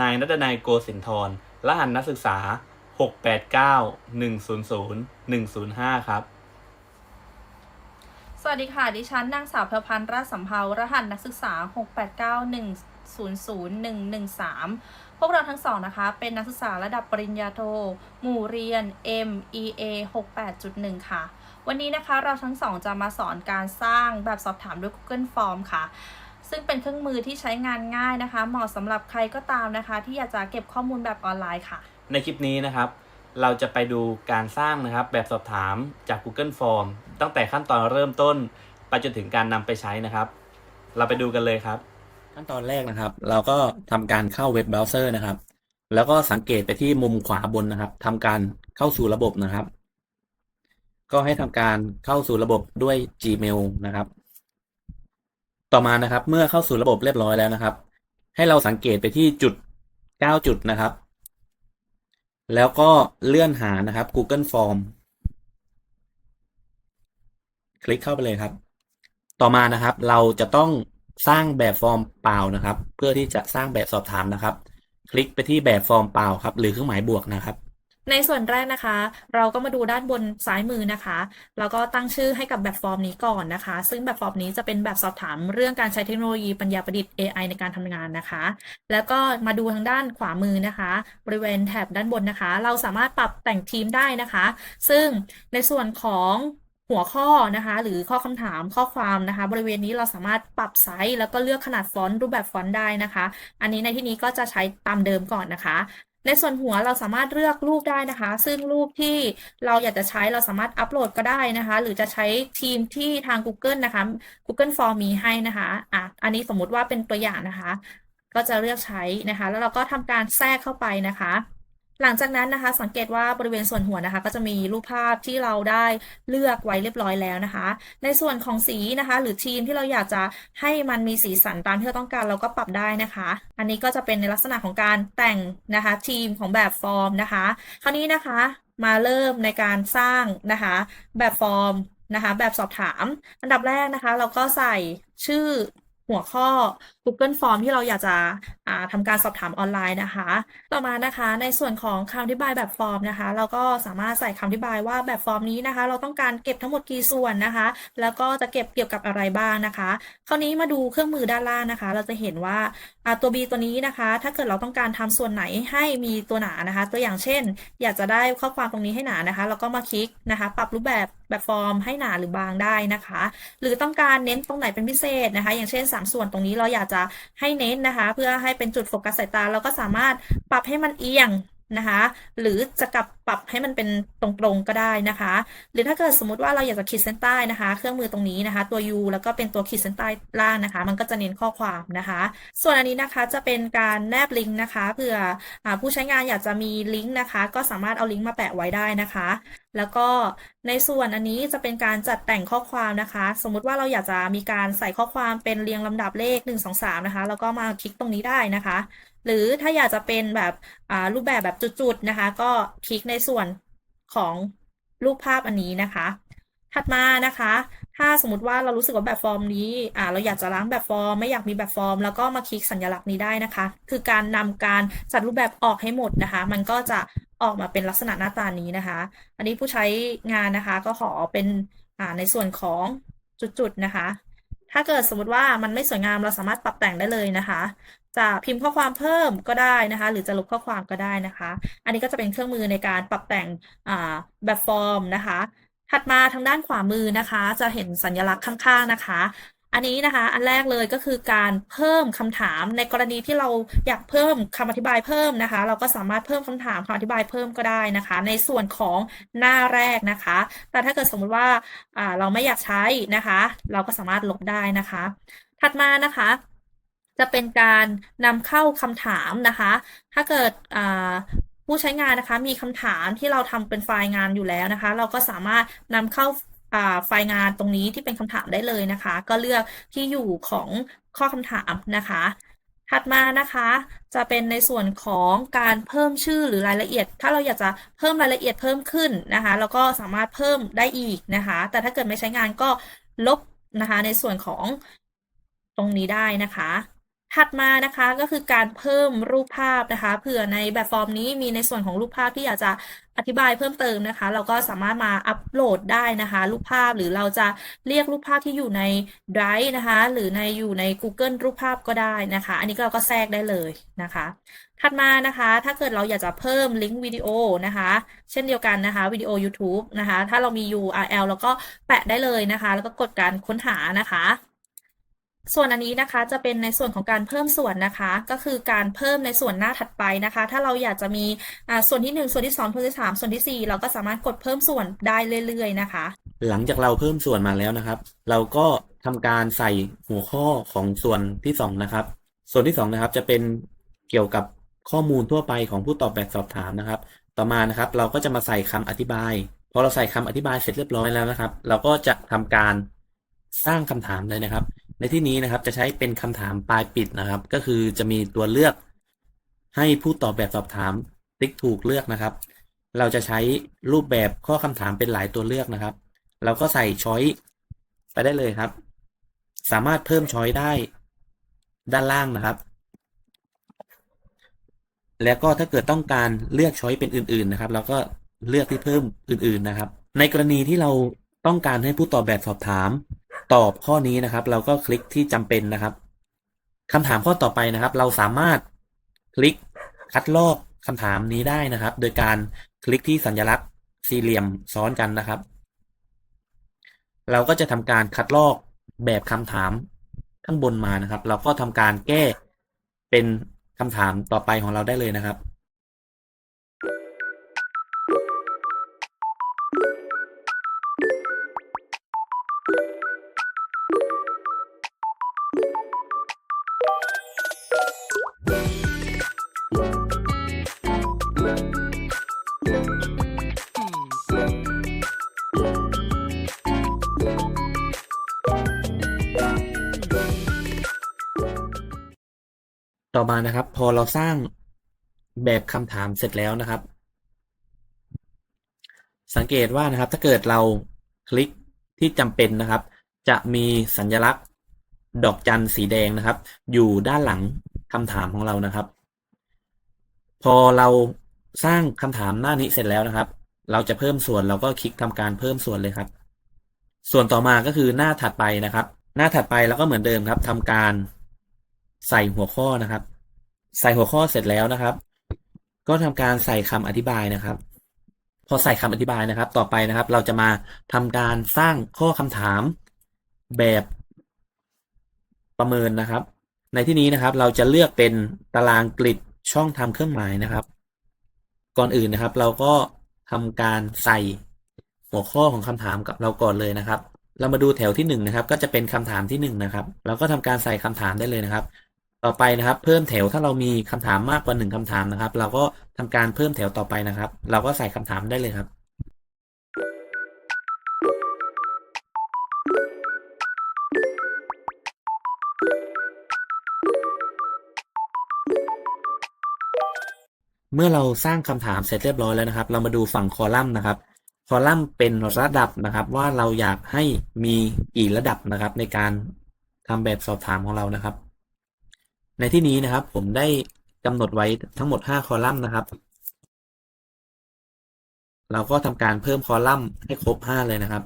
นายนัตนายโกสินทรรหัสนักศึกษา 689100105 ครับ สวัสดีค่ะ ดิฉันนางสาวเพลพันธ์ราชสัมภารหัสนักศึกษา 689100113 พวกเราทั้งสองนะคะ เป็นนักศึกษาระดับปริญญาโท หมู่เรียน MEA 68.1 ค่ะ วันนี้นะคะเราทั้งสองจะมาสอนการสร้างแบบสอบถามด้วย Google Form ค่ะ ซึ่งเป็นเครื่องมือที่ใช้งานง่ายนะคะ เหมาะสำหรับใครก็ตามนะคะ ที่อยากจะเก็บข้อมูลแบบออนไลน์ค่ะ ในคลิปนี้นะครับ เราจะไปดูการสร้างนะครับ แบบสอบถามจาก Google Form ตั้งแต่ขั้นตอนเริ่มต้นไปจนถึงการนำไปใช้นะครับ เราไปดูกันเลยครับ ขั้นตอนแรกนะครับ เราก็ทำการเข้าเว็บเบราว์เซอร์นะครับ แล้วก็สังเกตไปที่มุมขวาบนนะครับทำการเข้าสู่ระบบนะครับ ก็ให้ทำการเข้าสู่ระบบด้วย Gmail นะครับ ต่อมานะครับ เมื่อเข้าสู่ระบบเรียบร้อยแล้วนะครับ ให้เราสังเกตไปที่จุด 9 จุดนะครับ แล้วก็เลื่อนหานะครับ Google Form คลิกเข้าไปเลยครับ ต่อมานะครับ เราจะต้องสร้างแบบฟอร์มเปล่านะครับ เพื่อที่จะสร้างแบบสอบถามนะครับ คลิกไปที่แบบฟอร์มเปล่าครับ หรือเครื่องหมายบวกนะครับ ในส่วนแรกนะคะ เราก็มาดูด้านบนซ้ายมือนะคะ แล้วก็ตั้งชื่อให้กับแบบฟอร์มนี้ก่อนนะคะ ซึ่งแบบฟอร์มนี้จะเป็นแบบสอบถามเรื่องการใช้เทคโนโลยีปัญญาประดิษฐ์ AI ในการทำงานนะคะ แล้วก็มาดูทางด้านขวามือนะคะ บริเวณแถบด้านบนนะคะ เราสามารถปรับแต่งทีมได้นะคะ ซึ่งในส่วนของหัวข้อนะคะ หรือข้อคำถามข้อความนะคะ บริเวณนี้เราสามารถปรับไซส์แล้วก็เลือกขนาดฟอนต์รูปแบบฟอนต์ได้นะคะ อันนี้ในที่นี้ก็จะใช้ตามเดิมก่อนนะคะ ในส่วนหัวเราสามารถเลือกรูปได้นะคะ ซึ่งรูปที่เราอยากจะใช้เราสามารถอัปโหลดก็ได้นะคะ หรือจะใช้ทีมที่ทาง Google นะคะ Google Form มีให้นะคะอะอันนี้สมมุติว่าเป็นตัวอย่างนะคะ ก็จะเลือกใช้นะคะ แล้วเราก็ทำการแทรกเข้าไปนะคะ หลังจากนั้นนะคะ สังเกตว่าบริเวณส่วนหัวนะคะ ก็จะมีรูปภาพที่เราได้เลือกไว้เรียบร้อยแล้วนะคะ ในส่วนของสีนะคะ หรือทีมที่เราอยากจะให้มันมีสีสันตามที่เราต้องการเราก็ปรับได้นะคะ อันนี้ก็จะเป็นในลักษณะของการแต่งนะคะทีมของแบบฟอร์มนะคะ คราวนี้นะคะมาเริ่มในการสร้างนะคะ แบบฟอร์มนะคะ แบบสอบถาม อันดับแรกนะคะ เราก็ใส่ชื่อ หัวข้อ Google Form ที่เราอยากจะทำการสอบถามออนไลน์นะคะ ต่อมานะคะในส่วนของคำอธิบายแบบฟอร์มนะคะ เราก็สามารถใส่คำอธิบายว่าแบบฟอร์มนี้นะคะ เราต้องการเก็บทั้งหมดกี่ส่วนนะคะ แล้วก็จะเก็บเกี่ยวกับอะไรบ้างนะคะ คราวนี้มาดูเครื่องมือด้านล่างนะคะ เราจะเห็นว่าอ่าตัว B ตัวนี้นะคะ ถ้าเกิดเราต้องการทำส่วนไหนให้มีตัวหนานะคะ ตัวอย่างเช่น อยากจะได้ข้อความตรงนี้ให้หนานะคะ เราก็มาคลิกนะคะ ปรับรูปแบบ แบบฟอร์มให้หนาหรือบางได้นะคะ หรือต้องการเน้นตรงไหนเป็นพิเศษนะคะ อย่างเช่น 3 ส่วนตรงนี้เราอยากจะให้เน้นนะคะ เพื่อให้เป็นจุดโฟกัสสายตาเราก็สามารถปรับให้มันเอียง นะคะ หรือจะกลับปรับให้มันเป็นตรงๆก็ได้นะคะ หรือถ้าเกิดสมมติว่าเราอยากจะขีดเส้นใต้นะคะ เครื่องมือตรงนี้นะคะ ตัว U แล้วก็เป็นตัวขีดเส้นใต้ล่างนะคะ มันก็จะเน้นข้อความนะคะ ส่วนอันนี้นะคะจะเป็นการแนบลิงก์นะคะเผื่ออผู้ใช้งานอยากจะมีลิงก์นะคะ ก็สามารถเอาลิงก์มาแปะไว้ได้นะคะ แล้วก็ในส่วนอันนี้จะเป็นการจัดแต่งข้อความนะคะ สมมุติว่าเราอยากจะมีการใส่ข้อความเป็นเรียงลำดับเลข 1 2 3 นะคะ แล้วก็มาคลิกตรงนี้ได้นะคะ หรือถ้าอยากจะเป็นแบบรูปแบบแบบจุดๆนะคะ ก็คลิกในส่วนของรูปภาพอันนี้นะคะ ถัดมานะคะ ถ้าสมมติว่าเรารู้สึกว่าแบบฟอร์มนี้อ่าเราอยากจะล้างแบบฟอร์ม ไม่อยากมีแบบฟอร์ม แล้วก็มาคลิกสัญลักษณ์นี้ได้นะคะ คือการนำการจัดรูปแบบออกให้หมดนะคะ มันก็จะออกมาเป็นลักษณะหน้าตานี้นะคะ อันนี้ผู้ใช้งานนะคะ ก็ขอเป็นอ่าในส่วนของจุดๆนะคะ ถ้าเกิดสมมติว่ามันไม่สวยงามเราสามารถปรับแต่งได้เลยนะคะ จะพิมพ์ข้อความเพิ่มก็ได้นะคะ หรือจะลบข้อความก็ได้นะคะ อันนี้ก็จะเป็นเครื่องมือในการปรับแต่งแบบฟอร์มนะคะ ถัดมาทางด้านขวามือนะคะ จะเห็นสัญลักษณ์ข้างๆนะคะอันนี้นะคะ อันแรกเลยก็คือการเพิ่มคำถามในกรณีที่เราอยากเพิ่มคำอธิบายเพิ่มนะคะ เราก็สามารถเพิ่มคำถามคำอธิบายเพิ่มก็ได้นะคะ ในส่วนของหน้าแรกนะคะ แต่ถ้าเกิดสมมุติว่าเราไม่อยากใช้นะคะ เราก็สามารถลบได้นะคะ ถัดมานะคะ จะเป็นการนำเข้าคำถามนะคะ ถ้าเกิดผู้ใช้งานนะคะ มีคำถามที่เราทำเป็นไฟล์งานอยู่แล้วนะคะ เราก็สามารถนำเข้าอ่าไฟล์งานตรงนี้ที่เป็นคำถามได้เลยนะคะ ก็เลือกที่อยู่ของข้อคำถามนะคะ ถัดมานะคะ จะเป็นในส่วนของการเพิ่มชื่อหรือรายละเอียด ถ้าเราอยากจะเพิ่มรายละเอียดเพิ่มขึ้นนะคะเราก็สามารถเพิ่มได้อีกนะคะ แต่ถ้าเกิดไม่ใช้งานก็ลบนะคะในส่วนของตรงนี้ได้นะคะ ถัดมานะคะก็คือการเพิ่มรูปภาพนะคะเผื่อในแบบฟอร์มนี้มีในส่วนของรูปภาพที่อยากจะอธิบายเพิ่มเติมนะคะ เราก็สามารถมาอัปโหลดได้นะคะ รูปภาพหรือเราจะเรียกรูปภาพที่อยู่ใน Drive นะคะ หรือในอยู่ใน Google รูปภาพก็ได้นะคะ อันนี้เราก็แทรกได้เลยนะคะ ถัดมานะคะ ถ้าเกิดเราอยากจะเพิ่มลิงก์วิดีโอนะคะ เช่นเดียวกันนะคะวิดีโอ YouTube นะคะ ถ้าเรามี URL แล้วก็แปะได้เลยนะคะ แล้วก็กดการค้นหานะคะ ส่วนอันนี้นะคะจะเป็นในส่วนของการเพิ่มส่วนนะคะ ก็คือการเพิ่มในส่วนหน้าถัดไปนะคะ ถ้าเราอยากจะมีอ่าส่วนที่หนึ่งส่วนที่สองส่วนที่สามส่วนที่สี่เราก็สามารถกดเพิ่มส่วนได้เรื่อยๆนะคะ หลังจากเราเพิ่มส่วนมาแล้วนะครับ เราก็ทำการใส่หัวข้อของส่วนที่สองนะครับ ส่วนที่สองนะครับ จะเป็นเกี่ยวกับข้อมูลทั่วไปของผู้ตอบแบบสอบถามนะครับ ต่อมานะครับเราก็จะมาใส่คำอธิบายพอเราใส่คำอธิบายเสร็จเรียบร้อยแล้วนะครับ เราก็จะทำการสร้างคำถามเลยนะครับ ในที่นี้นะครับจะใช้เป็นคำถามปลายปิดนะครับ ก็คือจะมีตัวเลือกให้ผู้ตอบแบบสอบถามติ๊กถูกเลือกนะครับ เราจะใช้รูปแบบข้อคำถามเป็นหลายตัวเลือกนะครับ เราก็ใส่ช้อยไปได้เลยครับ สามารถเพิ่มช้อยได้ด้านล่างนะครับ แล้วก็ถ้าเกิดต้องการเลือกช้อยเป็นอื่น ๆนะครับ เราก็เลือกที่เพิ่มอื่น ๆนะครับ ในกรณีที่เราต้องการให้ผู้ตอบแบบสอบถาม ตอบข้อนี้นะครับ เราก็คลิกที่จำเป็นนะครับคำถามข้อต่อไปนะครับ เราสามารถคลิกคัดลอกคำถามนี้ได้นะครับ โดยการคลิกที่สัญลักษณ์สี่เหลี่ยมซ้อนกันนะครับ เราก็จะทำการคัดลอกแบบคำถามข้างบนมานะครับ เราก็ทำการแก้เป็นคำถามต่อไปของเราได้เลยนะครับ ต่อมานะครับ พอเราสร้างแบบคำถามเสร็จแล้วนะครับ สังเกตว่านะครับ ถ้าเกิดเราคลิกที่จำเป็นนะครับ จะมีสัญลักษณ์ดอกจันสีแดงนะครับ อยู่ด้านหลังคำถามของเรานะครับ พอเราสร้างคำถามหน้านี้เสร็จแล้วนะครับ เราจะเพิ่มส่วนเราก็คลิกทำการเพิ่มส่วนเลยครับ ส่วนต่อมาก็คือหน้าถัดไปนะครับ หน้าถัดไปเราก็เหมือนเดิมครับทำการ ใส่หัวข้อนะครับ ใส่หัวข้อเสร็จแล้วนะครับ ก็ทำการใส่คำอธิบายนะครับ พอใส่คำอธิบายนะครับ ต่อไปนะครับ เราจะมาทำการสร้างข้อคำถามแบบประเมินนะครับ ในที่นี้นะครับ เราจะเลือกเป็นตารางกริดช่องทำเครื่องหมายนะครับ ก่อนอื่นนะครับ เราก็ทำการใส่หัวข้อของคำถามกับเราก่อนเลยนะครับ เรามาดูแถวที่หนึ่งนะครับ ก็จะเป็นคำถามที่หนึ่งนะครับ เราก็ทำการใส่คำถามได้เลยนะครับ ต่อไปนะครับ เพิ่มแถวถ้าเรามีคำถามมากกว่าหนึ่งคำถามนะครับ เราก็ทำการเพิ่มแถวต่อไปนะครับ เราก็ใส่คำถามได้เลยครับเมื่อเราสร้างคำถามเสร็จเรียบร้อยแล้วนะครับ เรามาดูฝั่งคอลัมน์นะครับ คอลัมน์เป็นระดับนะครับ ว่าเราอยากให้มีกี่ระดับนะครับ ในการทำแบบสอบถามของเรานะครับ ในที่นี้นะครับ ผมได้กำหนดไว้ทั้งหมด 5 คอลัมน์นะครับ เราก็ทำการเพิ่มคอลัมน์ให้ครบ 5 เลยนะครับ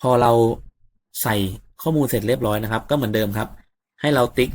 พอเราใส่ข้อมูลเสร็จเรียบร้อยนะครับ ก็เหมือนเดิมครับ ให้เราติ๊ก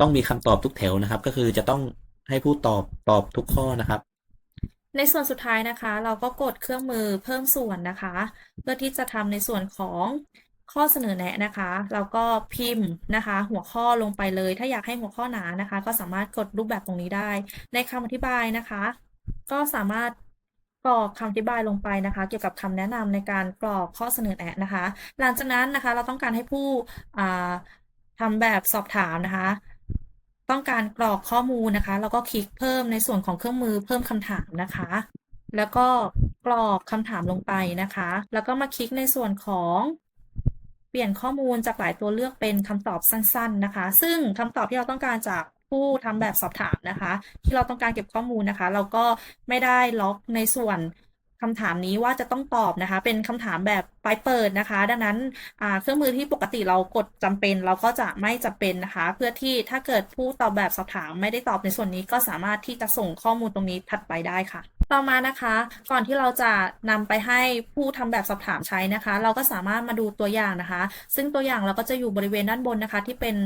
ต้องมีคำตอบทุกแถวนะครับ ก็คือจะต้องให้ผู้ตอบตอบทุกข้อนะครับ ในส่วนสุดท้ายนะคะ เราก็กดเครื่องมือเพิ่มส่วนนะคะ เพื่อที่จะทำในส่วนของ ข้อเสนอแนะนะคะเราก็พิมพ์นะคะ หัวข้อลงไปเลย ถ้าอยากให้หัวข้อหนานะคะ ก็สามารถกดรูปแบบตรงนี้ได้ ในคำอธิบายนะคะ ก็สามารถกรอกคำอธิบายลงไปนะคะ เกี่ยวกับคำแนะนำในการกรอกข้อเสนอแนะนะคะ หลังจากนั้นนะคะ เราต้องการให้ผู้อ่าทำแบบสอบถามนะคะ ต้องการกรอกข้อมูลนะคะ แล้วก็คลิกเพิ่มในส่วนของเครื่องมือเพิ่มคำถามนะคะ แล้วก็กรอกคำถามลงไปนะคะ แล้วก็มาคลิกในส่วนของ เปลี่ยนข้อมูลจากหลายตัวเลือกเป็นคำตอบสั้น ๆนะคะ ซึ่งคำตอบที่เราต้องการจากผู้ทำแบบสอบถามนะคะ ที่เราต้องการเก็บข้อมูลนะคะ เราก็ไม่ได้ล็อกในส่วนคำถามนี้ว่าจะต้องตอบนะคะ เป็นคำถามแบบปลายเปิดนะคะ ดังนั้นเครื่องมือที่ปกติเรากดจำเป็น เราก็จะไม่จำเป็นนะคะ เพื่อที่ถ้าเกิดผู้ตอบแบบสอบถามไม่ได้ตอบในส่วนนี้ก็สามารถที่จะส่งข้อมูลตรงนี้ถัดไปได้ค่ะต่อมานะคะ ก่อนที่เราจะนำไปให้ผู้ทำแบบสอบถามใช้นะคะ เราก็สามารถมาดูตัวอย่างนะคะ ซึ่งตัวอย่างเราก็จะอยู่บริเวณด้านบนนะคะ ที่เป็น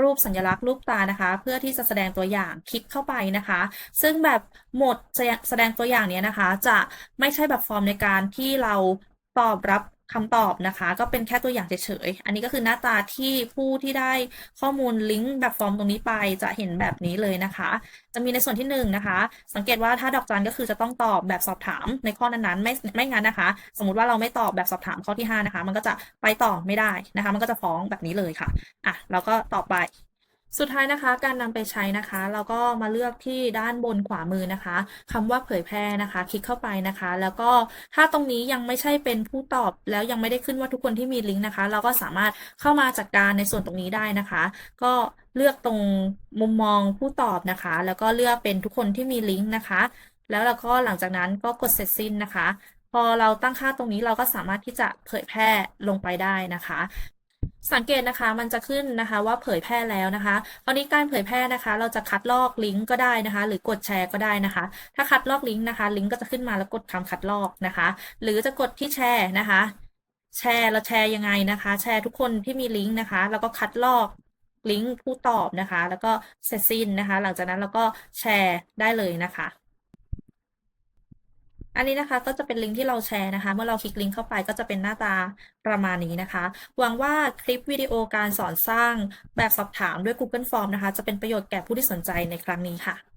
รูปสัญลักษณ์รูปตานะคะ เพื่อที่จะแสดงตัวอย่างคลิกเข้าไปนะคะ ซึ่งแบบโหมดแสดงแสดงตัวอย่างเนี้ยนะคะ จะไม่ใช่แบบฟอร์มในการที่เราตอบรับ คำตอบนะคะ ก็เป็นแค่ตัวอย่างเฉยๆ อันนี้ก็คือหน้าตาที่ผู้ที่ได้ข้อมูลลิงก์แบบฟอร์มตรงนี้ไปจะเห็นแบบนี้เลยนะคะ จะมีในส่วนที่หนึ่งนะคะ สังเกตว่าถ้าดอกจันก็คือจะต้องตอบแบบสอบถามในข้อนั้นๆ ไม่ไม่งั้นนะคะ สมมุติว่าเราไม่ตอบแบบสอบถามข้อที่ห้านะคะ มันก็จะไปต่อไม่ได้นะคะ มันก็จะฟ้องแบบนี้เลยค่ะอะเราก็ต่อไป สุดท้ายนะคะการนำไปใช้นะคะเราก็มาเลือกที่ด้านบนขวามือนะคะคำว่าเผยแพร่นะคะ คลิกเข้าไปนะคะ แล้วก็ถ้าตรงนี้ยังไม่ใช่เป็นผู้ตอบแล้วยังไม่ได้ขึ้นว่าทุกคนที่มีลิงก์นะคะ เราก็สามารถเข้ามาจัดการในส่วนตรงนี้ได้นะคะ ก็เลือกตรงมุมมองผู้ตอบนะคะ แล้วก็เลือกเป็นทุกคนที่มีลิงก์นะคะ แล้วเราก็หลังจากนั้นก็กดเสร็จสิ้นนะคะพอเราตั้งค่าตรงนี้เราก็สามารถที่จะเผยแพร่ลงไปได้นะคะ สังเกตนะคะมันจะขึ้นนะคะว่าเผยแพร่แล้วนะคะคราวนี้การเผยแพร่นะคะ เราจะคัดลอกลิงก์ก็ได้นะคะ หรือกดแชร์ก็ได้นะคะ ถ้าคัดลอกลิงก์นะคะ ลิงก์ก็จะขึ้นมาแล้วกดคำคัดลอกนะคะ หรือจะกดที่แชร์นะคะ แชร์เราแชร์ยังไงนะคะ แชร์ทุกคนที่มีลิงก์นะคะ แล้วก็คัดลอกลิงก์ผู้ตอบนะคะ แล้วก็เสร็จสิ้นนะคะ หลังจากนั้นเราก็แชร์ได้เลยนะคะ อันนี้นะคะก็จะเป็นลิงก์ที่เราแชร์นะคะ เมื่อเราคลิกลิงก์เข้าไปก็จะเป็นหน้าตาประมาณนี้นะคะ หวังว่าคลิปวิดีโอการสอนสร้างแบบสอบถามด้วย Google Form นะคะ จะเป็นประโยชน์แก่ผู้ที่สนใจในครั้งนี้ค่ะ